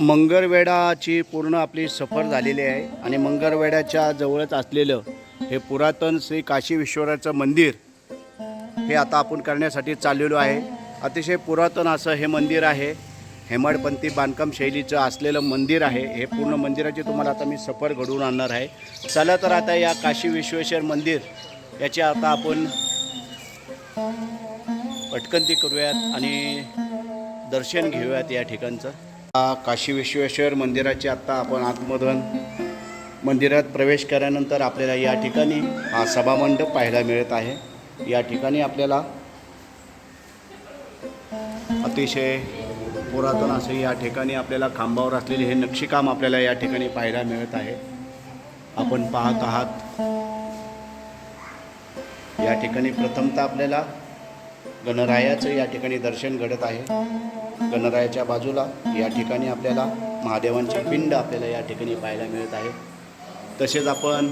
मंगरवेडाची पूर्ण आपली सफर झालेली आहे आणि मंगरवेड्याच्या जवळच असलेलं हे पुरातन श्री काशी विश्वराचं मंदिर हे आता आपण करण्यासाठी चाललेलो आहे. अतिशय पुरातन असं हे मंदिर आहे. हेमाडपंथी बांधकाम शैलीचं असलेलं मंदिर आहे. हे पूर्ण मंदिराची तुम्हाला आता मी सफर घडवून आणणार आहे. चला तर आता या काशी विश्वेश्वर मंदिर याची आता आपण पटकंती करूयात आणि दर्शन घेऊयात या ठिकाणचं. काशी विश्वेश्वर मंदिराची आत्ता आपण आतमधून मंदिरात प्रवेश केल्यानंतर आपल्याला या ठिकाणी हा सभामंडप पाहायला मिळत आहे. या ठिकाणी आपल्याला अतिशय पुरातन असं या ठिकाणी आपल्याला खांबावर असलेले हे नक्षीकाम आपल्याला या ठिकाणी पाहायला मिळत आहे. आपण पाहत आहात. या ठिकाणी प्रथमतः आपल्याला गणरायाचं या ठिकाणी दर्शन घडत आहे. गणरायाच्या बाजूला. या ठिकाणी आपल्याला महादेवांची पिंड आपल्याला या ठिकाणी पाहायला मिळत आहे. तसेच आपण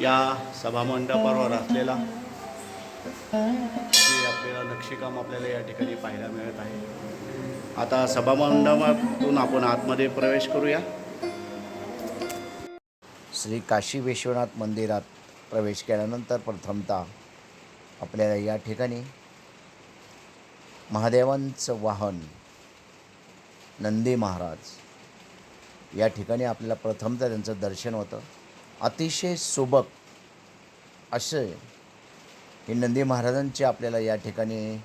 या सभामंडपावर असलेला आपल्याला नक्षीकाम आपल्याला या ठिकाणी पाहायला मिळत आहे. आता सभामंडपातून आपण आतमध्ये प्रवेश करूया. श्री काशी विश्वनाथ मंदिरात प्रवेश केल्यानंतर प्रथमतः आपल्याला या ठिकाणी महादेवांचं वाहन नंदी महाराज. या ठिकाणी आपल्याला प्रथमतः त्यांचं दर्शन होतं. अतिशय सुबक असे ही नंदी महाराजांची आपल्याला या ठिकाणी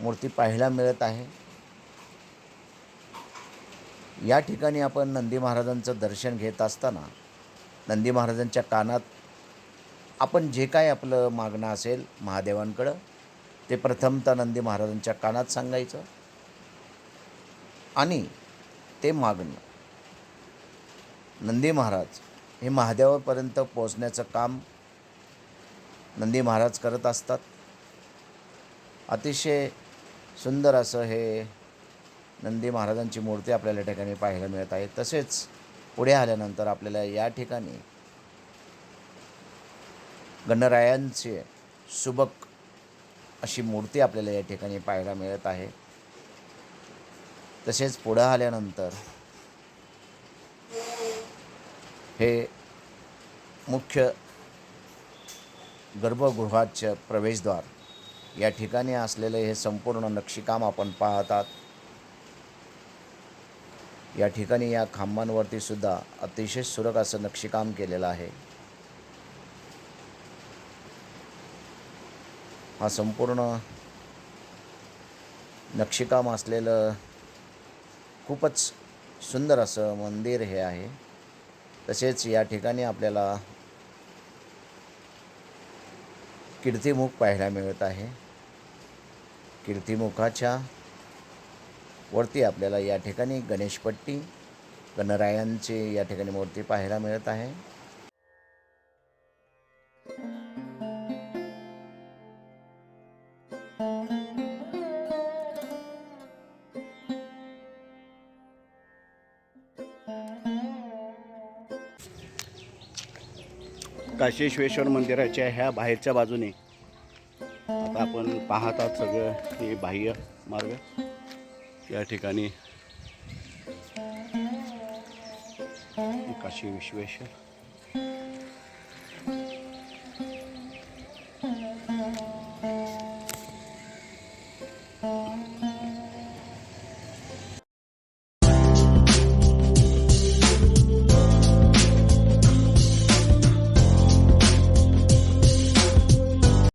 मूर्ती पाहायला मिळत आहे. या ठिकाणी आपण नंदी महाराजांचं दर्शन घेत असताना नंदी महाराजांच्या कानात आपण जे काय आपलं मागणं असेल महादेवांकडं ते प्रथमतः नंदी महाराजांच्या कानात सांगायचं आणि ते मागणं. नंदी महाराज हे महादेवापर्यंत पोचण्याचं काम नंदी महाराज करत असतात. अतिशय सुंदर असं हे नंदी महाराजांची मूर्ती आपल्याला या ठिकाणी पाहायला मिळत आहे. तसेच पुढे आल्यानंतर आपल्याला या ठिकाणी गणरायांचे सुबक अशी मूर्ती आपल्याला या ठिकाणी पाहायला मिळत आहे. तसेच पुढं आल्यानंतर हे मुख्य गर्भगृहाचं प्रवेशद्वार या ठिकाणी असलेले हे संपूर्ण नक्षीकाम आपण पाहतात. या ठिकाणी या खांबांवरती सुद्धा अतिशय सुरक असं नक्षीकाम केलेलं आहे. हा संपूर्ण नक्षीकाम असलेलं खूपच सुंदर असं मंदिर हे आहे. तसेच या ठिकाणी आपल्याला कीर्तिमुख पाहायला मिळत आहे. कीर्तिमुखाच्या वरती आपल्याला या ठिकाणी गणेशपट्टी गणरायांची या ठिकाणी मूर्ती पाहायला मिळत आहे. काशीश्वेश्वर मंदिराच्या ह्या बाहेरच्या बाजूने आता आपण पाहत आहात सगळं हे बाह्य मार्ग. या ठिकाणी काशी विश्वेश्वर.